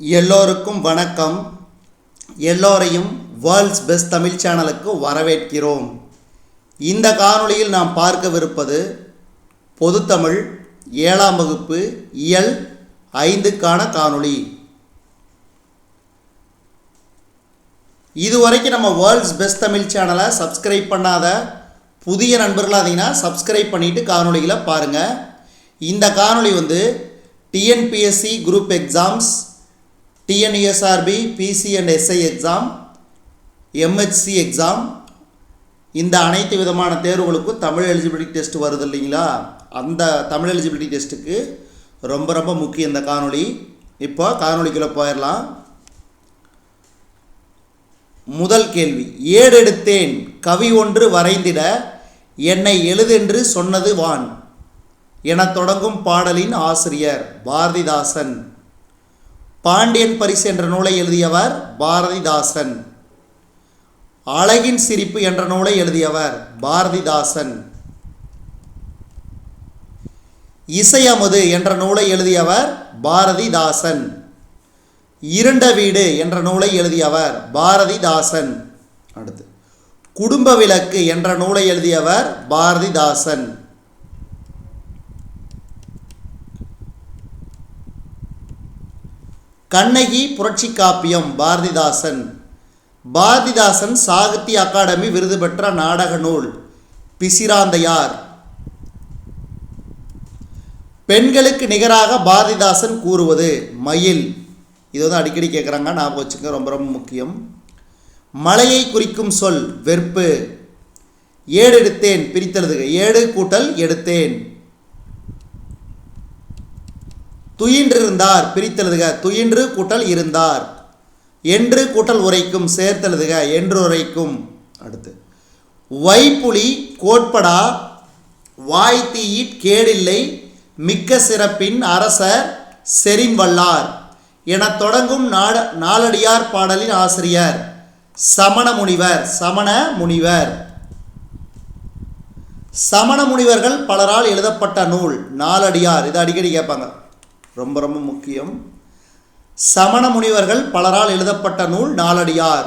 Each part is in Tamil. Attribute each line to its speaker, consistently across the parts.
Speaker 1: எல்லோருக்கும் வணக்கம். எல்லோரையும் வேர்ல்ட்ஸ் பெஸ்ட் தமிழ் சேனலுக்கு வரவேற்கிறோம். இந்த காணொளியில் நாம் பார்க்கவிருப்பது பொதுத்தமிழ் ஏழாம் வகுப்பு இயல் ஐந்துக்கான காணொளி. இதுவரைக்கும் நம்ம வேர்ல்ட்ஸ் பெஸ்ட் தமிழ் சேனலை சப்ஸ்கிரைப் பண்ணாத புதிய நண்பர்களாக இருந்தீங்கன்னா சப்ஸ்கிரைப் பண்ணிவிட்டு காணொளிகளை பாருங்கள் இந்த காணொளி வந்து TNPSC group exams TNUSRB PC and SI exam MHC exam இந்த அனைத்து விதமான தேர்வுகளுக்கும் தமிழ் எலிஜிபிலிட்டி டெஸ்ட் வருது இல்லைங்களா? அந்த தமிழ் எலிஜிபிலிட்டி டெஸ்ட்டுக்கு ரொம்ப ரொம்ப முக்கியம் இந்த காணொளி. இப்போ காணொலிக்குள்ளே போயிடலாம் முதல் கேள்வி ஏடெடுத்தேன் கவி ஒன்று வரைந்திட என்னை எழுதென்று சொன்னது வான். எனத் தொடங்கும் பாடலின் ஆசிரியர் பாரதிதாசன். பாண்டியன் பரிசு என்ற நூலை எழுதியவர் பாரதிதாசன். அழகின் சிரிப்பு என்ற நூலை எழுதியவர் பாரதிதாசன். இசையமுது என்ற நூலை எழுதியவர் பாரதிதாசன். இருண்ட வீடு என்ற நூலை எழுதியவர் பாரதிதாசன். அடுத்து குடும்ப விளக்கு என்ற நூலை எழுதியவர் பாரதிதாசன். கண்ணகி புரட்சி காப்பியம் பாரதிதாசன். பாரதிதாசன் சாகித்ய அகாடமி விருது பெற்ற நாடக நூல் பிசிராந்தையார். பெண்களுக்கு நிகராக பாரதிதாசன் கூறுவது மயில். இது வந்து அடிக்கடி கேட்குறாங்க ஞாபகம் வச்சுக்க ரொம்ப ரொம்ப முக்கியம். மலையை குறிக்கும் சொல் வெறுப்பு. ஏடு எடுத்தேன் பிரித்தெழுதுக. ஏடு கூட்டல் எடுத்தேன். துயின்றிருந்தார் பிரித்தெழுதுக. துயின்று கூட்டல் இருந்தார். என்று கூட்டல் உரைக்கும் சேர்த்தெழுதுக. என்று உரைக்கும். அடுத்து. வைப்புலி கோட்படா வாய்த்தீயிற் கேடில்லை மிக்க சிறப்பின் அரசர் செறின்வல்லார் எனத் தொடங்கும் நாட நாலடியார் பாடலின் ஆசிரியர் சமண முனிவர் சமண முனிவர். சமண முனிவர்கள் பலரால் எழுதப்பட்ட நூல் நாலடியார் இது அடிக்கடி கேட்பாங்க. ரொம்ப ரொம்ப முக்கியம். சமண முனிவர்கள் பலரால் எழுதப்பட்ட நூல் நாலடியார்.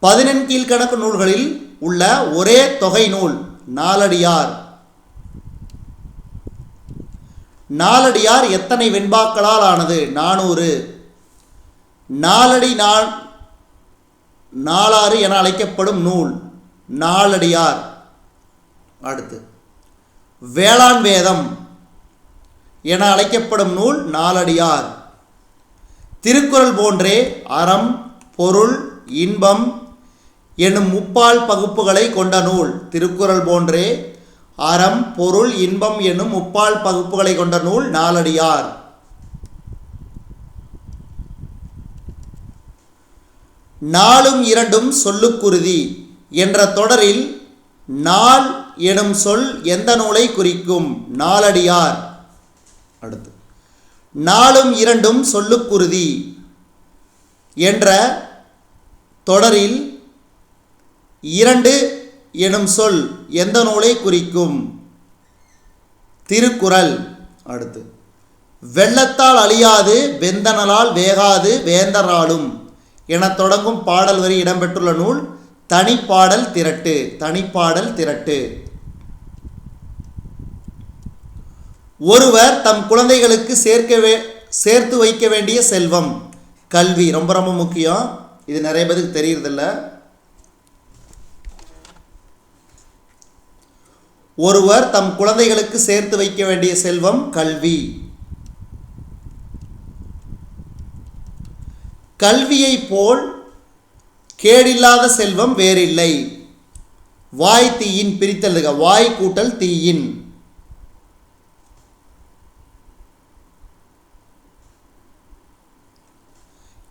Speaker 1: பதினெண் கீழ்கணக்கு நூல்களில் உள்ள ஒரே தொகை நூல் நாலடியார். நாலடியார் எத்தனை வெண்பாக்களால் ஆனது? நானூறு. நாலடி நாள் நாலாறு என அழைக்கப்படும் நூல் நாலடியார். அடுத்து வேளாண் வேதம். என அழைக்கப்படும் நூல் நாலடியார். திருக்குறள் போன்றே அறம் பொருள் இன்பம் எனும் முப்பால் பகுப்புகளை கொண்ட நூல். திருக்குறள் போன்றே அறம் பொருள் இன்பம் எனும் முப்பால் பகுப்புகளை கொண்ட நூல் நாலடியார். நாளும் இரண்டும் சொல்லுக்குருதி என்ற தொடரில் நாள் எனும் சொல் எந்த நூலை குறிக்கும்? நாலடியார். அடுத்து. நாலும் இரண்டும் சொல்லுக்குருதி என்ற தொடரில் இரண்டு எனும் சொல் எந்த நூலை குறிக்கும்? திருக்குறள். அடுத்து. வெள்ளத்தால் அழியாது வெந்தனலால் வேகாது வேந்தராலும் என தொடங்கும் பாடல் வரி இடம்பெற்றுள்ள நூல் தனிப்பாடல் திரட்டு தனிப்பாடல் திரட்டு. ஒருவர் தம் குழந்தைகளுக்கு சேர்க்க வே சேர்த்து வைக்க வேண்டிய செல்வம். கல்வி ரொம்ப ரொம்ப முக்கியம். இது நிறைய பேருக்கு தெரியறதில்ல. ஒருவர் தம் குழந்தைகளுக்கு சேர்த்து வைக்க வேண்டிய செல்வம் கல்வி. கல்வியை போல் கேடில்லாத செல்வம் வேறில்லை. வாய் தீயின் பிரித்தல் வாய் கூட்டல் தீயின்.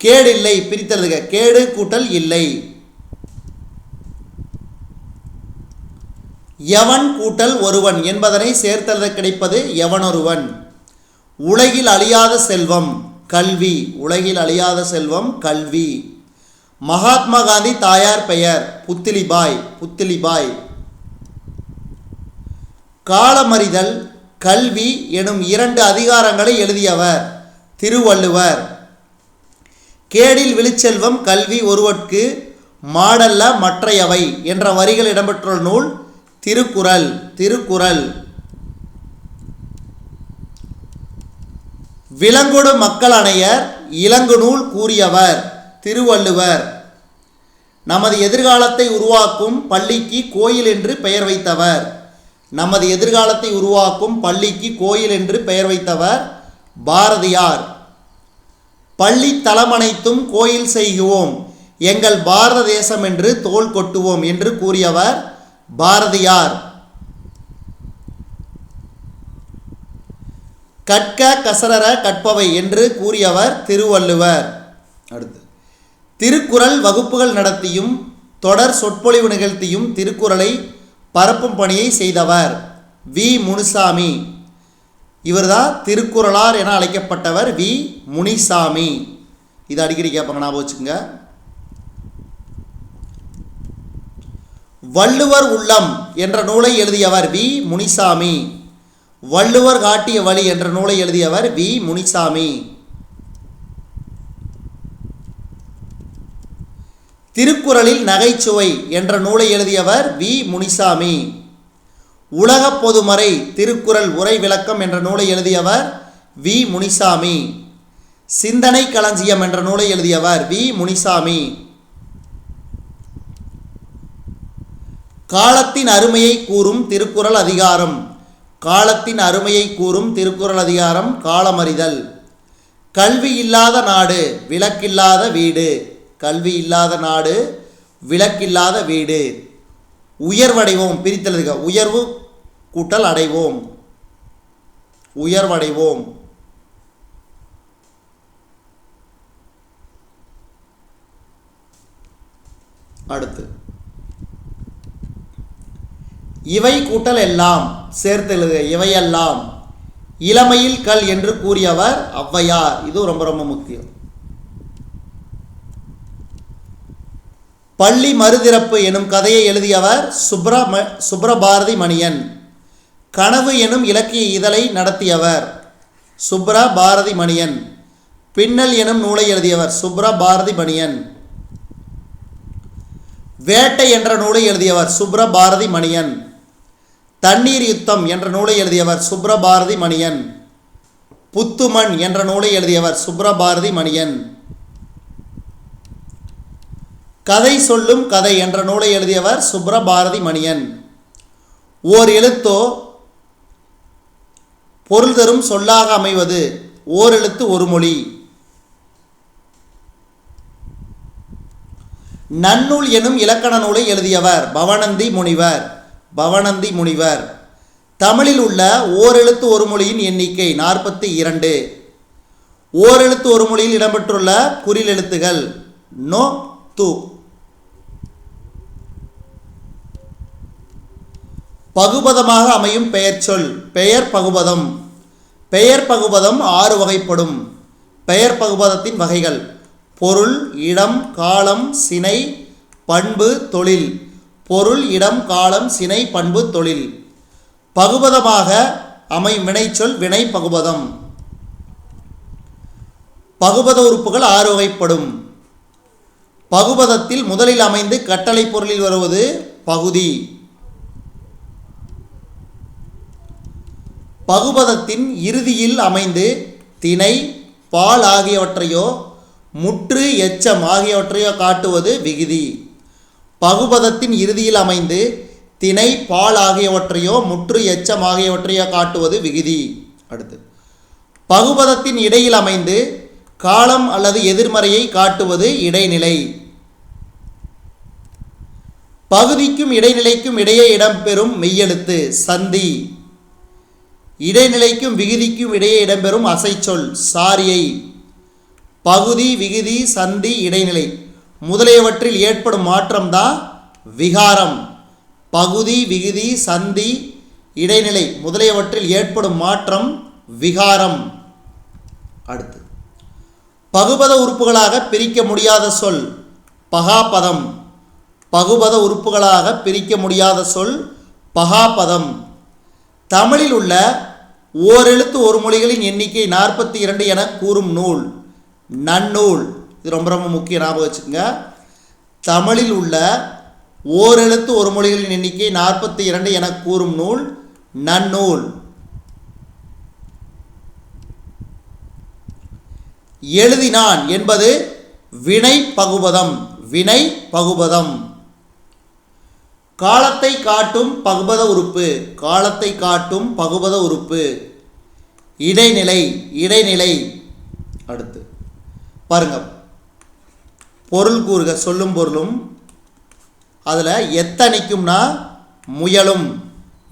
Speaker 1: கேடில்லை பிரித்தல்க கேடு கூட்டல் இல்லை. எவன் கூட்டல் ஒருவன் என்பதனை சேர்த்தெழுத கிடைப்பது எவனொருவன்? உலகில் அழியாத செல்வம் கல்வி. உலகில் அழியாத செல்வம் கல்வி. மகாத்மா காந்தி தாயார் பெயர் புத்திலிபாய் புத்திலிபாய். காலமறிதல் கல்வி எனும் இரண்டு அதிகாரங்களை எழுதியவர் திருவள்ளுவர். கேடில் விழுச்செல்வம் கல்வி ஒருவற்கு மாடல்ல மற்றையவை என்ற வரிகள் இடம்பெற்றுள்ள நூல் திருக்குறள் திருக்குறள். விலங்கொடு மக்கள் அணையர் இலங்கு நூல் கூறியவர் திருவள்ளுவர். நமது எதிர்காலத்தை உருவாக்கும் பள்ளிக்கு கோயில் என்று பெயர் வைத்தவர். நமது எதிர்காலத்தை உருவாக்கும் பள்ளிக்கு கோயில் என்று பெயர் வைத்தவர் பாரதியார். பள்ளி தலமனைத்தும் கோயில் செய்குவோம். எங்கள் பாரத தேசம் என்று தோள் கொட்டுவோம் என்று கூறியவர் பாரதியார். கற்க கசரர கற்பவை என்று கூறியவர் திருவள்ளுவர். அடுத்து திருக்குறள் வகுப்புகள் நடத்தியும் தொடர் சொற்பொழிவு நிகழ்த்தியும் திருக்குறளை பரப்பும் பணியை செய்தவர் வி. முனுசாமி. இவர்தான் திருக்குறளார் என அழைக்கப்பட்டவர் வி. முனிசாமி. இது அடிக்கடி கேட்பாங்க ஞாபகம் வச்சுக்கோங்க. வள்ளுவர் உள்ளம் என்ற நூலை எழுதியவர் வி. முனிசாமி. வள்ளுவர் காட்டிய வழி என்ற நூலை எழுதியவர் வி. முனிசாமி. திருக்குறளில் நகைச்சுவை என்ற நூலை எழுதியவர் வி. முனிசாமி. உலகப் பொதுமறை திருக்குறள் உரை விளக்கம் என்ற நூலை எழுதியவர் வி. முனிசாமி. சிந்தனை களஞ்சியம் என்ற நூலை எழுதியவர் வி. முனிசாமி. காலத்தின் அருமையை கூறும் திருக்குறள் அதிகாரம். காலத்தின் அருமையை கூறும் திருக்குறள் அதிகாரம் காலமறிதல். கல்வி இல்லாத நாடு விளக்கில்லாத வீடு. கல்வி இல்லாத நாடு விளக்கில்லாத வீடு. உயர்வடைவோம் பிரித்தல் உயர்வு கூட்டல் அடைவோம் உயர்வடைவோம். அடுத்து. இவை கூட்டல் எல்லாம் சேர்த்தெழுதுக இவையெல்லாம் இளமையில் கல் என்று கூறியவர் ஔவையார். இது ரொம்ப ரொம்ப முக்கியம். பள்ளி மறுதிறப்பு எனும் கதையை எழுதியவர் சுப்ரம சுப்ரபாரதி மணியன். கனவு எனும் இலக்கிய இதழை நடத்தியவர் சுப்ரா பாரதி மணியன் பின்னல் எனும் நூலை எழுதியவர் சுப்ரா பாரதி மணியன் வேட்டை என்ற நூலை எழுதியவர் சுப்ர பாரதி மணியன் தண்ணீர் யுத்தம் என்ற நூலை எழுதியவர் சுப்ரபாரதி மணியன் புத்துமண் என்ற நூலை எழுதியவர் சுப்ரபாரதி மணியன் கதை சொல்லும் கதை என்ற நூலை எழுதியவர் சுப்ரபாரதி மணியன் ஓர் எழுத்தோ பொருள் தரும் சொல்லாக அமைவது ஓர் எழுத்து ஒரு மொழி. நன்னூல் எனும் இலக்கண நூலை எழுதியவர் பவனந்தி முனிவர். பவனந்தி முனிவர். தமிழில் உள்ள ஓரெழுத்து ஒரு மொழியின் எண்ணிக்கை நாற்பத்தி இரண்டு. ஓரெழுத்து ஒரு மொழியில் இடம்பெற்றுள்ள குறில் எழுத்துகள் நோ து. பகுபதமாக அமையும் பெயர்ச்சொல் பெயர் பகுபதம். பெயர் பகுபதம் ஆறு வகைப்படும். பெயர் பகுபதத்தின் வகைகள் பொருள் இடம் காலம் சினை பண்பு தொழில். பொருள் இடம் காலம் சினை பண்பு தொழில். பகுபதமாக அமையும் வினைச்சொல் வினை பகுபதம். பகுபத உறுப்புகள் ஆறு வகைப்படும். பகுபதத்தில் முதலில் அமைந்து கட்டளை பொருளில் வருவது பகுதி. பகுபதத்தின் இறுதியில் அமைந்து திணை பால் ஆகியவற்றையோ முற்று எச்சம் ஆகியவற்றையோ காட்டுவது விகுதி. பகுபதத்தின் இறுதியில் அமைந்து திணை பால் ஆகியவற்றையோ முற்று எச்சம் ஆகியவற்றையோ காட்டுவது விகுதி. அடுத்து பகுபதத்தின் இடையில் அமைந்து காலம் அல்லது எதிர்மறையை காட்டுவது இடைநிலை. பகுதிக்கும் இடைநிலைக்கும் இடையே இடம்பெறும் மெய்யெழுத்து சந்தி. இடைநிலைக்கும் விகுதிக்கும் இடையே இடம்பெறும் அசைச்சொல் சாரியை. பகுதி விகுதி சந்தி இடைநிலை. முதலியவற்றில் ஏற்படும் மாற்றம்தான் விகாரம். பகுதி விகுதி சந்தி இடைநிலை. முதலியவற்றில் ஏற்படும் மாற்றம் விகாரம். அடுத்து. பகுபத உறுப்புகளாக பிரிக்க முடியாத சொல் பகாபதம். பகுபத உறுப்புகளாக பிரிக்க முடியாத சொல் பகாபதம். தமிழில் உள்ள ஓரெழுத்து ஒரு மொழிகளின் எண்ணிக்கை நாற்பத்தி இரண்டு என கூறும் நூல் நன்னூல். இது ரொம்ப ரொம்ப முக்கிய ஞாபகம் வச்சுக்கோங்க. தமிழில் உள்ள ஓரெழுத்து ஒரு மொழிகளின் எண்ணிக்கை நாற்பத்தி இரண்டு என கூறும் நூல் நன்னூல். எழுதினான் என்பது வினை பகுபதம் வினை பகுபதம் காலத்தை காட்டும் பகுபத உறுப்பு. காலத்தை காட்டும் பகுபத உறுப்பு. இடைநிலை இடைநிலை. அடுத்து. பாருங்க. பொருள் கூறுக சொல்லும் பொருளும் அதில் எத்தனைக்கும்னா முயலும்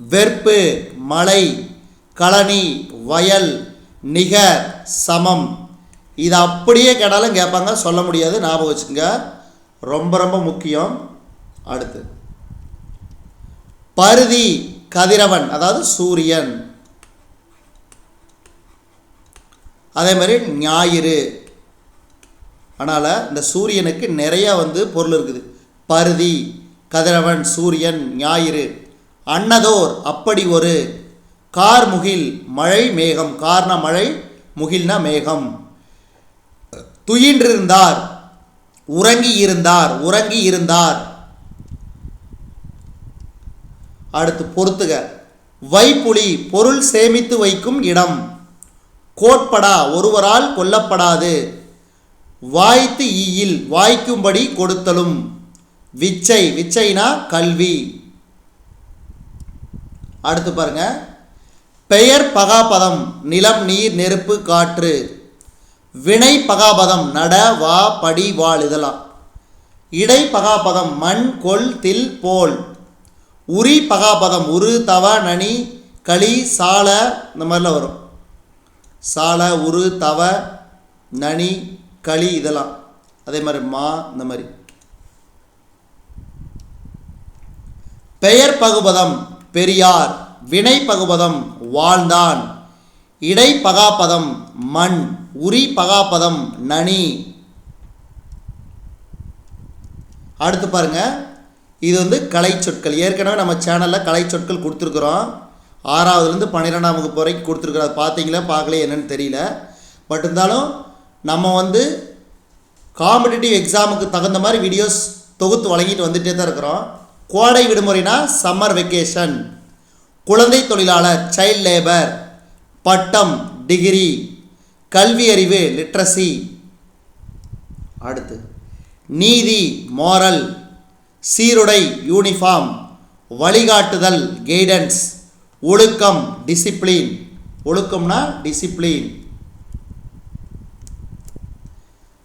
Speaker 1: வெறுப்பு மலை களனி வயல் நிகர் சமம். இது அப்படியே கேட்டாலும் கேட்பாங்க சொல்ல முடியாது ஞாபகம் வச்சுக்கோங்க. ரொம்ப ரொம்ப முக்கியம். அடுத்து. பருதி கதிரவன் அதாவது சூரியன். அதே மாதிரி ஞாயிறு. அதனால் இந்த சூரியனுக்கு நிறைய வந்து பொருள் இருக்குது. பருதி கதிரவன் சூரியன் ஞாயிறு. அன்னதோர் அப்படி ஒரு. கார் முகில் மழை மேகம். காரண மழை முகில்னா மேகம். துயின்றிருந்தார் உறங்கி இருந்தார் உறங்கி இருந்தார் அடுத்து பொறுத்துக. வைப்புலி பொருள் சேமித்து வைக்கும் இடம். கோட்படா ஒருவரால் கொல்லப்படாது. வாய்த்து ஈயில் வாய்க்கும்படி கொடுத்தலும். விச்சை விச்சைனா கல்வி. அடுத்து பாருங்க. பெயர் பகாபதம் நிலம் நீர் நெருப்பு காற்று. வினை பகாபதம் நட வா படி வாழ் இதெல்லாம். இடை பகாபதம் மண் கொல் தில் போல். உரி பகாபதம். உரு தவ நனி களி சால இந்த மாதிரிலாம் வரும். சால உரு தவ நனி களி இதெல்லாம். அதே மாதிரி மா இந்த மாதிரி. பெயர் பகுபதம் பெரியார். வினை பகுபதம் வாழ்ந்தான். இடை பகாபதம் மண். உரி பகாபதம் நனி. அடுத்து பாருங்கள் இது வந்து கலை சொற்கள் ஏற்கனவே நம்ம சேனலில் கலை சொற்கள் கொடுத்துருக்குறோம். ஆறாவதுலேருந்து பன்னிரெண்டாம் வகுப்பு வரைக்கும் கொடுத்துருக்குறோம். அது பார்த்தீங்களா பார்க்கல என்னென்னு தெரியல. பட் இருந்தாலும் நம்ம வந்து காம்படிட்டிவ் எக்ஸாமுக்கு தகுந்த மாதிரி வீடியோஸ் தொகுத்து வழங்கிட்டு வந்துட்டே தான் இருக்கிறோம். கோடை விடுமுறைனா சம்மர் வெக்கேஷன் குழந்தை தொழிலாளர் சைல்ட் லேபர் பட்டம் டிகிரி கல்வி அறிவு லிட்ரஸி அடுத்து நீதி மோரல் சீருடை யூனிஃபார்ம் வழிகாட்டுதல் கைடன்ஸ் ஒழுக்கம் டிசிப்ளின் ஒழுக்கம்னா டிசிப்ளின்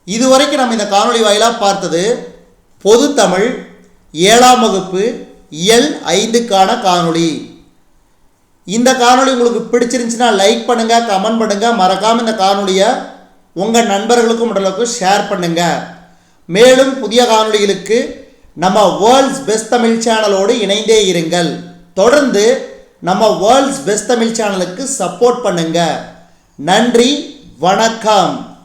Speaker 1: இதுவரைக்கும் நம்ம இந்த காணொளி வாயிலாக பார்த்தது பொது தமிழ் ஏழாம் வகுப்பு இயல் ஐந்துக்கான காணொளி. இந்த காணொளி உங்களுக்கு பிடிச்சிருந்துச்சுன்னா லைக் பண்ணுங்கள் கமெண்ட் பண்ணுங்கள் மறக்காமல் இந்த காணொளியை உங்கள் நண்பர்களுக்கும் உடலுக்கும் ஷேர் பண்ணுங்கள் மேலும் புதிய காணொளிகளுக்கு நம்ம வேர்ல்ட்ஸ் பெஸ்ட் தமிழ் சேனலோடு இணைந்தே இருங்கள். தொடர்ந்து நம்ம வேர்ல்ட்ஸ் பெஸ்ட் தமிழ் சேனலுக்கு சப்போர்ட் பண்ணுங்க. நன்றி வணக்கம்.